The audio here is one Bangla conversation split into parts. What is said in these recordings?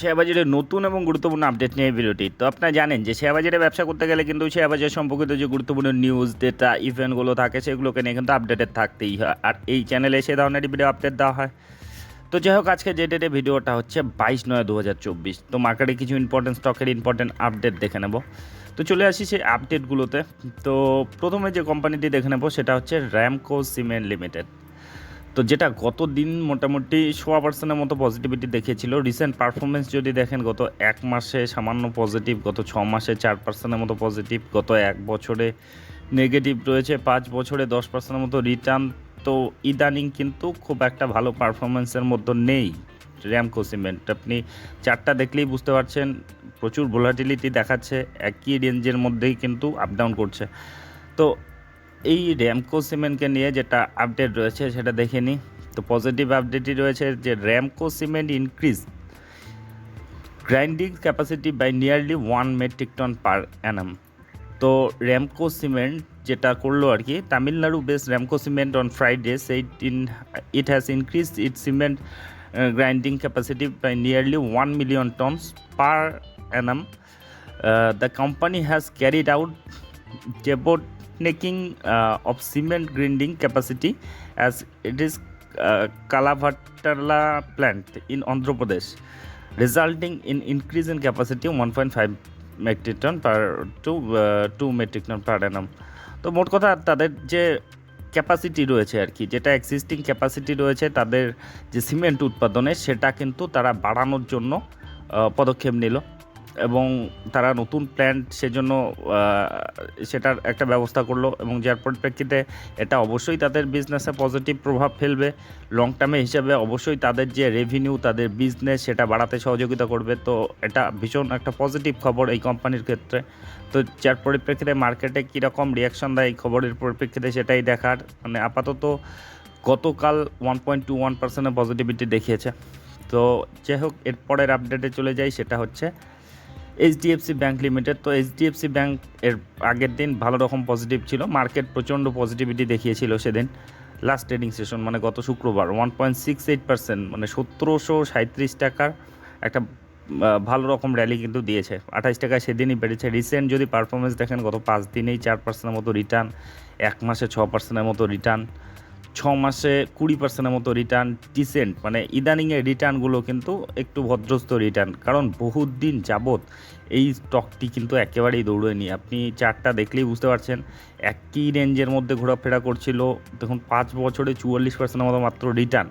শেয়ার বাজারে নতুন এবং গুরুত্বপূর্ণ আপডেট নিয়ে ভিডিওটি। তো আপনারা জানেন যে শেয়ার বাজারে ব্যবসা করতে গেলে কিন্তু শেয়ার বাজার সম্পর্কিত যে গুরুত্বপূর্ণ নিউজ ডেটা ইভেন্টগুলো থাকে, সেগুলোকে নিয়ে কিন্তু আপডেটেড থাকতেই হয়। আর এই চ্যানেলে সে ধরনের ভিডিও আপডেট দেওয়া হয়। তো যাই হোক আজকে যে ডেটে ভিডিওটা হচ্ছে বাইশ নয় দু হাজার চব্বিশ। তো মার্কেটে কিছু ইম্পর্টেন্ট স্টকের ইম্পর্টেন্ট আপডেট দেখে নেব। তো চলে আসি সেই আপডেটগুলোতে তো প্রথমে যে কোম্পানিটি দেখে নেব, সেটা হচ্ছে র্যামকো সিমেন্ট লিমিটেড তো যেটা গত দিন মোটামুটি সোয়া পার্সেন্টের মতো পজিটিভিটি দেখিয়েছিল। রিসেন্ট পারফরমেন্স যদি দেখেন, গত এক মাসে সামান্য পজিটিভ গত ছ মাসে চার পার্সেন্টের মতো পজিটিভ গত এক বছরে নেগেটিভ রয়েছে, পাঁচ বছরে দশ পার্সেন্টের মতো রিটার্ন তো ইদানিং কিন্তু খুব একটা ভালো পারফরমেন্সের মধ্যে নেই র্যামকো সিমেন্ট আপনি চারটা দেখলেই বুঝতে পারছেন, প্রচুর ভোলাটিলিটি দেখাচ্ছে, একই রেঞ্জের মধ্যেই কিন্তু আপ ডাউন করছে। তো এই র্যামকো সিমেন্টকে নিয়ে যেটা আপডেট রয়েছে সেটা দেখে নিই তো পজিটিভ আপডেটই রয়েছে যে Ramco cement increase grinding capacity by nearly one metric tonne per annum তো র্যামকো সিমেন্ট যেটা করল আর কি, Tamil Nadu base Ramco cement on Friday said in it has increase it cement grinding capacity by nearly one million tonnes per annum the company has carried out debottlenecking uh, of cement grinding capacity as it is uh, Kalavatala plant in Andhra Pradesh, resulting in increase in capacity 1.5 metric ton per to uh, 2 metric ton per annum. তো মোট কথা তাদের যে ক্যাপাসিটি রয়েছে আর কি যেটা এক্সিস্টিং ক্যাপাসিটি রয়েছে তাদের যে সিমেন্ট উৎপাদনে সেটা কিন্তু তারা বাড়ানোর জন্য পদক্ষেপ নিল এবং তারা নতুন প্ল্যান সেজন্য সেটার একটা ব্যবস্থা করল এবং যার পরিপ্রেক্ষিতে এটা অবশ্যই তাদের বিজনেসে পজিটিভ প্রভাব ফেলবে। লং টার্মে হিসাবে অবশ্যই তাদের যে রেভিনিউ তাদের বিজনেস সেটা বাড়াতে সহযোগিতা করবে। তো এটা ভীষণ একটা পজিটিভ খবর এই কোম্পানির ক্ষেত্রে। তো যার পরিপ্রেক্ষিতে মার্কেটে কীরকম রিয়াকশন দেয় এই খবরের পরিপ্রেক্ষিতে সেটাই দেখার। মানে আপাতত গতকাল ওয়ান পয়েন্ট টু ওয়ান পার্সেন্টের পজিটিভিটি দেখিয়েছে। তো যাই হোক, এরপরের আপডেটে চলে যাই, সেটা হচ্ছে এইচডিএফসি ব্যাংক লিমিটেড তো এইচডিএফসি ব্যাংক এর আগের দিন ভালো রকম পজিটিভ ছিল। মার্কেট প্রচণ্ড পজিটিভিটি দেখিয়েছিল সেদিন লাস্ট ট্রেডিং সেশন মানে গত শুক্রবার। One point six eight percent মানে সতেরোশো সাঁত্রিশ টাকার একটা ভালো রকম র্যালি কিন্তু দিয়েছে। আঠাশ টাকা সেদিনই বেড়েছে। রিসেন্ট যদি পারফরমেন্স দেখেন, গত পাঁচ দিনেই চার পার্সেন্টের মতো রিটার্ন এক মাসে ছ পার্সেন্টের মতো রিটার্ন ছ মাসে কুড়ি পার্সেন্টের মতো রিটার্ন ডিসেন্ট মানে ইদানিংয়ের রিটার্নগুলো কিন্তু একটু ভদ্রস্ত রিটার্ন কারণ বহুত দিন যাবৎ এই স্টকটি কিন্তু একেবারেই দৌড়য়নি। আপনি চারটা দেখলেই বুঝতে পারছেন, একই রেঞ্জের মধ্যে ঘোরাফেরা করছিল, দেখুন পাঁচ বছরে চুয়াল্লিশ পার্সেন্টের মতো মাত্র রিটার্ন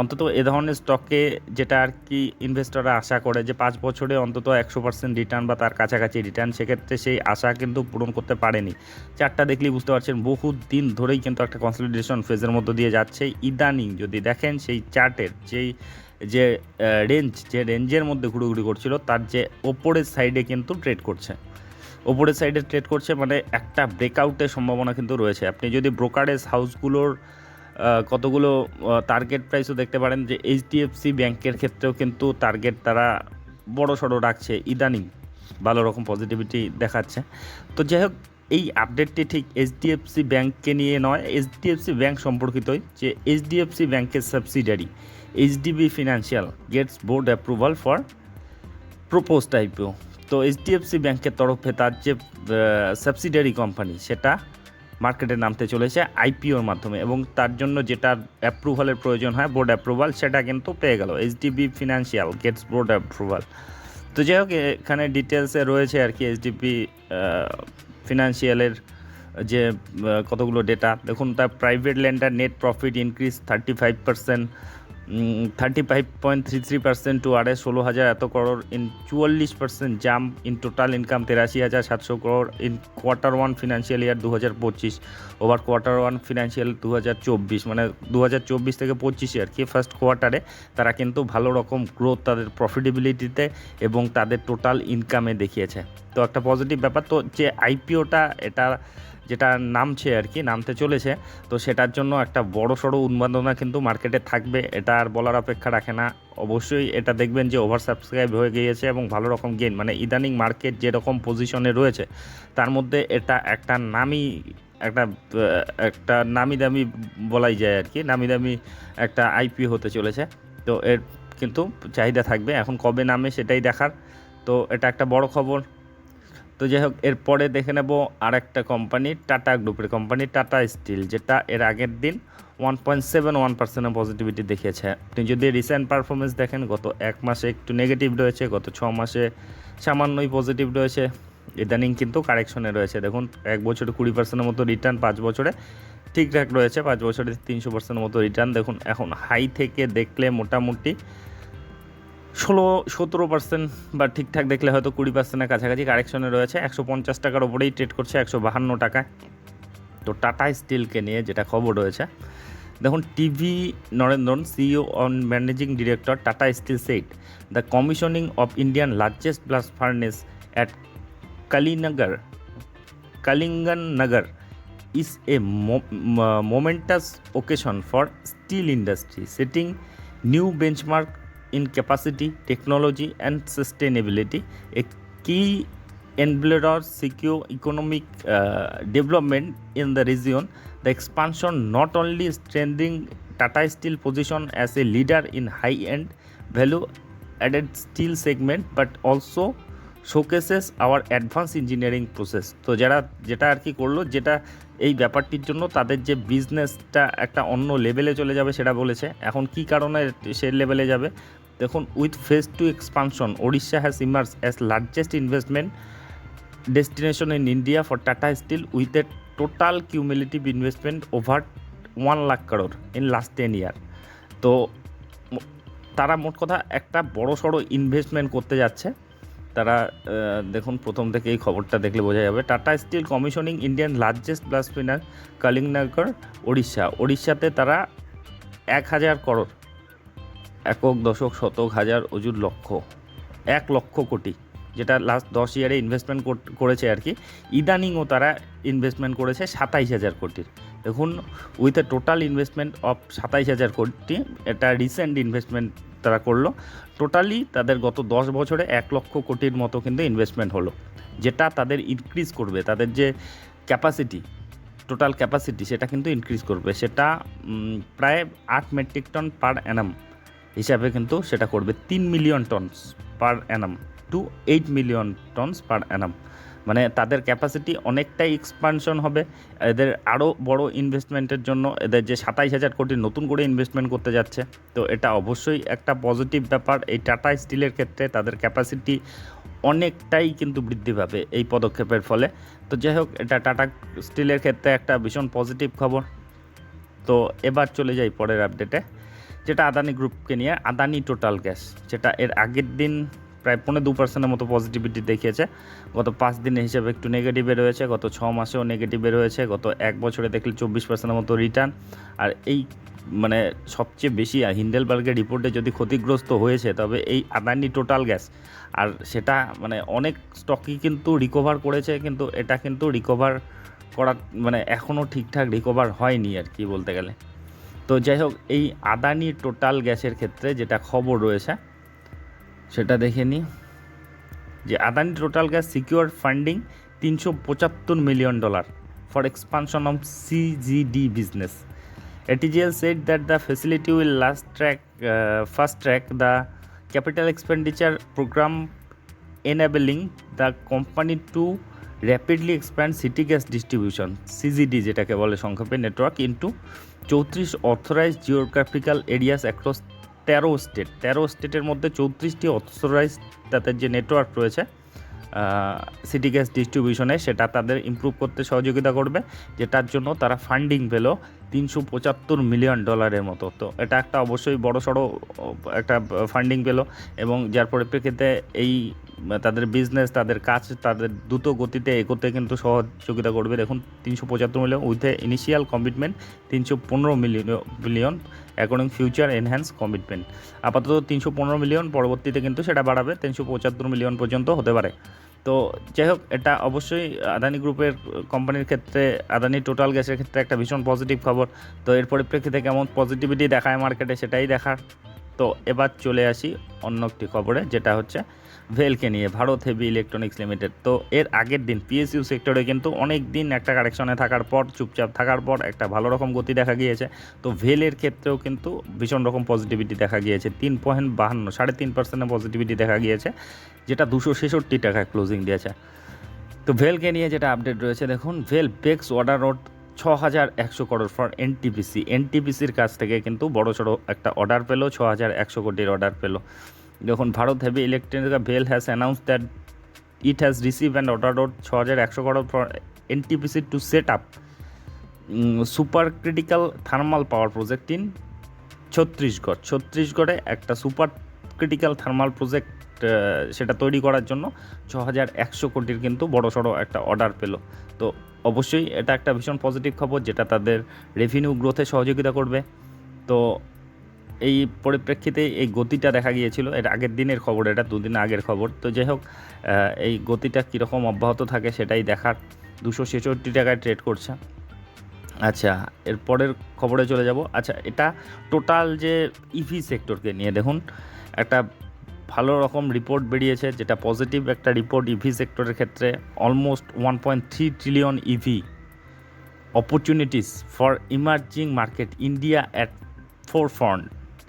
অন্তত এ ধরনের স্টকে যেটা আর কি ইনভেস্টররা আশা করে যে পাঁচ বছরে অন্তত একশো পার্সেন্ট রিটার্ন বা তার কাছাকাছি রিটার্ন সেক্ষেত্রে সেই আশা কিন্তু পূরণ করতে পারেনি। চারটা দেখলেই বুঝতে পারছেন বহু দিন ধরেই কিন্তু একটা কনসলিডেশন ফেজের মধ্যে দিয়ে যাচ্ছে। ইদানিং যদি দেখেন সেই চার্টের যেই, যে রেঞ্জ যে রেঞ্জের মধ্যে ঘুরোঘুরি করছিল, তার যে ওপরের সাইডে কিন্তু ট্রেড করছে। ওপরের সাইডে ট্রেড করছে মানে একটা ব্রেকআউটের সম্ভাবনা কিন্তু রয়েছে। আপনি যদি ব্রোকারেজ হাউসগুলোর কতগুলো টার্গেট প্রাইসও দেখতে পারেন যে এইচডিএফসি ব্যাংকের ক্ষেত্রেও কিন্তু টার্গেট তারা বড় সড়ো রাখছে। ইদানিং ভালো রকম পজিটিভিটি দেখাচ্ছে। তো যাই হোক, এই আপডেটটি ঠিক এইচডিএফসি ব্যাংককে নিয়ে নয় এইচডিএফসি ব্যাংক সম্পর্কিতই যে এইচডিএফসি ব্যাংকের subsidiary HDB financial gets board approval for proposed IPO তো এইচডিএফসি ব্যাংকের তরফে তার যে সাবসিডারি কোম্পানি সেটা মার্কেটে নামতে চলেছে আইপিওর মাধ্যমে এবং তার জন্য যেটা অ্যাপ্রুভালের প্রয়োজন হয় বোর্ড অ্যাপ্রুভাল সেটা কিন্তু পেয়ে গেল HDB financial gets board approval তো যাই হোক, এখানে ডিটেলসে রয়েছে আর কি এইচডিপি ফিনান্সিয়ালের যে কতগুলো ডেটা দেখুন, তার private lender net profit increase thirty five percent thirty five point three three percent to আড়াই, ষোলো হাজার এত করোড় ইন চুয়াল্লিশ percent jump in total income তেরাশি হাজার সাতশো crore in quarter one financial year দু হাজার পঁচিশ ওভার কোয়ার্টার ওয়ান ফিনান্সিয়াল দু হাজার চব্বিশ মানে দু হাজার চব্বিশ থেকে পঁচিশে আর কি ফার্স্ট কোয়ার্টারে তারা কিন্তু ভালো রকম গ্রোথ তাদের প্রফিটেবিলিটিতে এবং তাদের টোটাল ইনকামে দেখিয়েছে। তো একটা পজিটিভ ব্যাপার, তো যে আইপিওটা এটা যেটা নামছে আর কি নামতে চলেছে, তো সেটার জন্য একটা বড় সড়ো উন্মাদনা কিন্তু মার্কেটে থাকবে, এটা আর বলার অপেক্ষা রাখে না। অবশ্যই এটা দেখবেন যে ওভার সাবস্ক্রাইব হয়ে গিয়েছে এবং ভালো রকম গেন মানে ইদানিং মার্কেট যেরকম পজিশনে রয়েছে, তার মধ্যে এটা একটা নামি, একটা একটা নামি দামি বলাই যায় আর কি নামি দামি একটা আইপি হতে চলেছে, তো এর কিন্তু চাহিদা থাকবে। এখন কবে নামে সেটাই দেখার, তো এটা একটা বড় খবর। তো যাই হোক, এরপরে দেখে নেব আর একটা কোম্পানি টাটা গ্রুপের কোম্পানি টাটা স্টিল যেটা এর আগের দিন ওয়ান পয়েন্ট সেভেন ওয়ান পার্সেন্টের পজিটিভিটি দেখিয়েছে। আপনি যদি রিসেন্ট পারফরমেন্স দেখেন, গত এক মাসে একটু নেগেটিভ রয়েছে, গত ছ মাসে সামান্যই পজিটিভ রয়েছে। ইদানিং কিন্তু কারেকশনে রয়েছে। দেখুন, এক বছরে কুড়ি পার্সেন্টের মতো রিটার্ন পাঁচ বছরে ঠিকঠাক রয়েছে, পাঁচ বছরে তিনশো পার্সেন্টের মতো রিটার্ন দেখুন, এখন হাই থেকে দেখলে মোটামুটি ষোলো, সতেরো পার্সেন্ট বা ঠিকঠাক দেখলে হয়তো কুড়ি পার্সেন্টের কাছাকাছি কারেকশনে রয়েছে। একশো পঞ্চাশ টাকার ওপরেই ট্রেড করছে, একশো বাহান্ন টাকায়। তো টাটা স্টিলকে নিয়ে যেটা খবর রয়েছে, দেখুন TV Narendran CEO on managing director Tata Steel said the commissioning of Indian largest blast furnace at Kalinganagar Kalinganagar is a momentous occasion for steel industry, setting new benchmark in capacity technology and sustainability a key enabler secure economic development in the region the expansion not only strengthening Tata Steel position as a leader in high and value added steel segment but also showcases our advance engineering process তো যারা, যেটা আর কি করল, যেটা এই ব্যাপারটির জন্য তাদের যে বিজনেসটা একটা অন্য লেভেলে চলে যাবে সেটা বলেছে। এখন কি কারণে সে লেভেলে যাবে? দেখুন with phase two expansion Odisha has emerge as largest investment destination in India for Tata Steel with a total cumulative investment over one lakh crore in last ten year তো তারা মোট কথা একটা বড় সড়ো ইনভেস্টমেন্ট করতে যাচ্ছে। তারা দেখুন, প্রথম থেকে এই খবরটা দেখলে বোঝা যাবে। Tata Steel commissioning Indian largest blast furnace Kalinganagar Odisha ওড়িশাতে তারা এক হাজার করোড় একক দশক শতক হাজার অজুর লক্ষ, এক লক্ষ কোটি, যেটা লাস্ট দশ ইয়ারে ইনভেস্টমেন্ট করেছে আর কি। ইদানিংও তারা ইনভেস্টমেন্ট করেছে সাতাইশ হাজার কোটির দেখুন with a total investment of সাতাইশ হাজার কোটি এটা রিসেন্ট ইনভেস্টমেন্ট তারা করল টোটালি তাদের গত দশ বছরে এক লক্ষ কোটির মতো কিন্তু ইনভেস্টমেন্ট হলো, যেটা তাদের ইনক্রিজ করবে। তাদের যে ক্যাপাসিটি টোটাল ক্যাপাসিটি সেটা কিন্তু ইনক্রিজ করবে। সেটা প্রায় আট মেট্রিক টন পার অ্যানাম হিসাবে কিন্তু সেটা করবে তিন million tonnes per annum to eight million tonnes per annum মানে তাদের ক্যাপাসিটি অনেকটাই এক্সপানশন হবে। এদের আরও বড় ইনভেস্টমেন্টের জন্য এদের যে সাতাইশ হাজার কোটি নতুন করে ইনভেস্টমেন্ট করতে যাচ্ছে, তো এটা অবশ্যই একটা পজিটিভ ব্যাপার। এই টাটা স্টিলের ক্ষেত্রে তাদের ক্যাপাসিটি অনেকটাই কিন্তু বৃদ্ধি পাবে এই পদক্ষেপের ফলে। তো যাই হোক, এটা টাটা স্টিলের ক্ষেত্রে একটা ভীষণ পজিটিভ খবর। তো এবার চলে যাই পরের আপডেটে যেটা আদানি গ্রুপকে নিয়ে, আদানি টোটাল গ্যাস যেটা এর আগের দিন প্রায় পৌনে দু পার্সেন্টের মতো পজিটিভিটি দেখিয়েছে। গত পাঁচ দিনের হিসাবে একটু নেগেটিভে রয়েছে, গত ছ মাসেও নেগেটিভে রয়েছে, গত এক বছরে দেখলে চব্বিশ পার্সেন্টের মতো রিটার্ন আর এই মানে সবচেয়ে বেশি হিন্ডেলবার্গের রিপোর্টে যদি ক্ষতিগ্রস্ত হয়েছে, তবে এই আদানি টোটাল গ্যাস আর সেটা মানে অনেক স্টকই কিন্তু রিকভার করেছে, কিন্তু এটা কিন্তু রিকভার করা মানে এখনও ঠিকঠাক রিকভার হয়নি আর কি বলতে গেলে। তো যাই হোক, এই আদানি টোটাল গ্যাসের ক্ষেত্রে যেটা খবর রয়েছে, সেটা দেখে নিই। যে Adani Total gas secure funding তিনশো পঁচাত্তর million dollar for expansion of CGD business ATGL said that the facility will last track first track the capital expenditure programme enabling the company to rapidly expand city gas distribution CGD যেটাকে বলে সংক্ষেপে নেটওয়ার্ক ইন্টু চৌত্রিশ অথরাইজ জিওগ্রাফিক্যাল এরিয়াস অ্যাক্রস তেরো স্টেট তেরো স্টেটের মধ্যে চৌত্রিশটি অথরাইজ তাদের যে নেটওয়ার্ক রয়েছে সিটি গ্যাস ডিস্ট্রিবিউশনে সেটা তাদের ইম্প্রুভ করতে সহযোগিতা করবে, যেটার জন্য তারা ফান্ডিং পেল। তিনশো পঁচাত্তর মিলিয়ন ডলারের মতো। তো এটা একটা অবশ্যই বড় সড়ো একটা ফান্ডিং পেল এবং যার পরিপ্রেক্ষিতে এই, তাদের বিজনেস তাদের কাজ, তাদের দ্রুত গতিতে এগোতে কিন্তু সহযোগিতা করবে। দেখুন, তিনশো পঁচাত্তর million with a initial commitment তিনশো পনেরো million million according future enhance commitment আপাতত তিনশো পনেরো মিলিয়ন পরবর্তীতে কিন্তু সেটা বাড়াবে, তিনশো পঁচাত্তর মিলিয়ন পর্যন্ত হতে পারে। তো যাই হোক, এটা অবশ্যই আদানি গ্রুপের কোম্পানির ক্ষেত্রে, আদানি টোটাল গ্যাসের ক্ষেত্রে একটা ভীষণ পজিটিভ খবর। তো এর পরিপ্রেক্ষিতে কেমন পজিটিভিটি দেখায় মার্কেটে সেটাই দেখার। তো এবার চলে আসি অন্য একটি খবরে, যেটা হচ্ছে ভেলকে নিয়ে, ভারত হেভি ইলেকট্রনিক্স লিমিটেড তো এর আগের দিন পিএসইউ সেক্টরে কিন্তু অনেক দিন একটা কারেকশনে থাকার পর, চুপচাপ থাকার পর একটা ভালো রকম গতি দেখা গিয়েছে। তো ভেলের ক্ষেত্রেও কিন্তু ভীষণ রকম পজিটিভিটি দেখা গিয়েছে, তিন পয়েন্ট বাহান্ন, সাড়ে তিন পার্সেন্টের পজিটিভিটি দেখা গিয়েছে। যেটা দুশো ছেষট্টি টাকায় ক্লোজিং দিয়েছে। তো ভেলকে নিয়ে যেটা আপডেট রয়েছে, দেখুন ভেল বেক্স অর্ডার রোড ছ হাজার একশো করোড় ফর এনটিপিসি এনটিপিসির কাছ থেকে কিন্তু বড় সড়ো একটা অর্ডার পেল, ছ হাজার একশো কোটির অর্ডার পেল। দেখুন, Bharat heavy electronic well has announce that it has receive and order road ছ হাজার একশো crore for NTPC to set up super critical thermal power project in Chhattisgarh ছত্তিশগড়ে একটা সুপার ক্রিটিক্যাল থার্মাল প্রজেক্ট সেটা তৈরি করার জন্য ছ হাজার একশো কোটির কিন্তু বড় সড়ো একটা অর্ডার পেল। তো অবশ্যই এটা একটা ভীষণ পজিটিভ খবর যেটা তাদের রেভিনিউ গ্রোথে সহযোগিতা করবে। তো এই পরিপ্রেক্ষিতে এই গতিটা দেখা গিয়েছিল এটা আগের দিনের খবর, এটা দুদিন আগের খবর। তো যাই হোক এই গতিটা কীরকম অব্যাহত থাকে সেটাই দেখার। দুশো ছেষট্টি টাকায় ট্রেড করছে। আচ্ছা এর পরের খবরে চলে যাব। আচ্ছা এটা টোটাল যে ইভি সেক্টরকে নিয়ে দেখুন, একটা ভালো রকম রিপোর্ট বেরিয়েছে যেটা পজিটিভ একটা রিপোর্ট ইভি সেক্টরের ক্ষেত্রে almost one point three trillion EV opportunities for emerging market India at forefront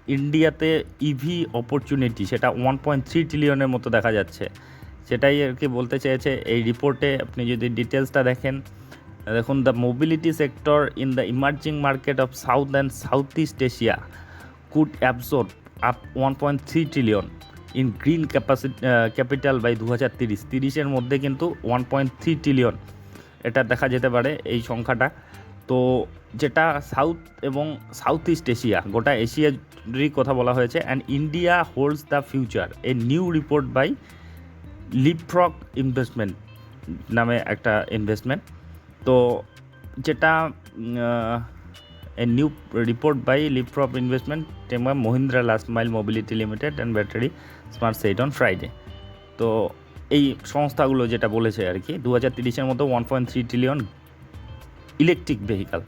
ইন্ডিয়াতে ইভি অপরচুনিটি সেটা ওয়ান পয়েন্ট থ্রি ট্রিলিয়নের মতো দেখা যাচ্ছে। সেটাই আর কি বলতে চেয়েছে। এই রিপোর্টে আপনি যদি ডিটেলসটা দেখেন দেখুন the mobility sector in the emerging market of South and South East Asia could absorb up one point three trillion in green capacity capital by দু হাজার তিরিশ তিরিশের মধ্যে কিন্তু ওয়ান পয়েন্ট থ্রি ট্রিলিয়ন এটা দেখা যেতে পারে এই সংখ্যাটা। তো যেটা সাউথ এবং সাউথ ইস্ট এশিয়া গোটা এশিয়ারই কথা বলা হয়েছে। And India holds the future a new report by Leapfrog investment নামে একটা ইনভেস্টমেন্ট তো যেটা a new report by Leapfrog investment টেমা Mahindra last mile mobility limited and battery smart set on Friday তো এই সংস্থাগুলো যেটা বলেছে আর কি দু হাজার তিরিশের মতো one point three trillion electric vehicle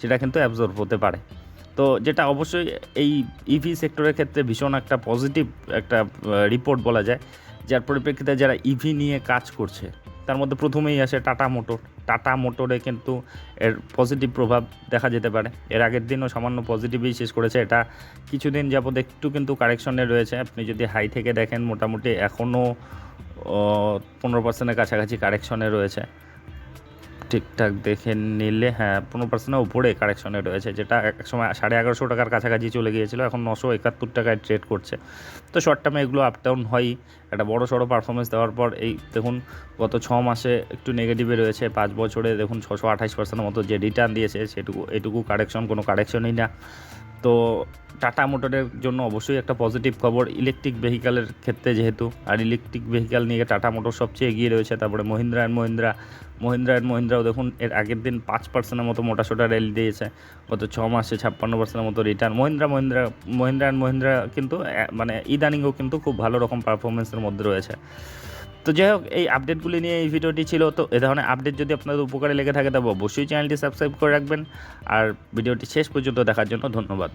সেটা কিন্তু অ্যাবজর্ব হতে পারে। তো যেটা অবশ্যই এই ইভি সেক্টরের ক্ষেত্রে ভীষণ একটা পজিটিভ একটা রিপোর্ট বলা যায়। যার পরিপ্রেক্ষিতে যারা ইভি নিয়ে কাজ করছে, তার মধ্যে প্রথমেই আসে টাটা মোটর টাটা মোটরে কিন্তু এর পজিটিভ প্রভাব দেখা যেতে পারে। এর আগের দিনও সামান্য পজিটিভই শেষ করেছে। এটা কিছুদিন যাবত একটু কিন্তু কারেকশনে রয়েছে। আপনি যদি হাই থেকে দেখেন, মোটামুটি এখনও পনেরো পার্সেন্টের কাছাকাছি কারেকশনে রয়েছে। ঠিকঠাক দেখে নিলে হ্যাঁ পনেরো পার্সেন্টের উপরে কারেকশনে রয়েছে, যেটা এক সময় সাড়ে এগারোশো টাকার কাছাকাছি চলে গিয়েছিল, এখন নশো একাত্তর টাকায় ট্রেড করছে। তো শর্ট টার্মে এগুলো আপ ডাউন হয়ই। একটা বড় সড়ো পারফরমেন্স দেওয়ার পর এই দেখুন, গত ছ মাসে একটু নেগেটিভে রয়েছে, পাঁচ বছরে দেখুন, ছশো আঠাশ পার্সেন্টের মতো যে রিটার্ন দিয়েছে, সেটুকু, এটুকু কারেকশন কোনো কারেকশনই না। তো টাটা মোটরের জন্য অবশ্যই একটা পজিটিভ খবর ইলেকট্রিক ভেহিক্যালের ক্ষেত্রে যেহেতু, আর ইলেকট্রিক ভেহিক্যাল নিয়ে টাটা মোটর সবচেয়ে এগিয়ে রয়েছে। তারপরে মহিন্দ্রা অ্যান্ড মহিন্দ্রা মহিন্দ্রা অ্যান্ড মহিন্দ্রাও দেখুন, এর আগের দিন পাঁচ পার্সেন্টের মতো মোটা সোটা র্যালি দিয়েছে, গত ছ মাসে ছাপ্পান্ন পার্সেন্টের মতো রিটার্ন মহিন্দ্রা মহিন্দ্রা মহিন্দ্রা অ্যান্ড মহিন্দ্রা কিন্তু মানে ইদানিংও কিন্তু খুব ভালো রকম পারফরমেন্সের মধ্যে রয়েছে। তো যাই হোক, এই আপডেটগুলি নিয়ে এই ভিডিওটি ছিল। তো এ ধরনের আপডেট যদি আপনাদের উপকারে লেগে থাকে, তবে অবশ্যই চ্যানেলটি সাবস্ক্রাইব করে রাখবেন। আর ভিডিওটি শেষ পর্যন্ত দেখার জন্য ধন্যবাদ।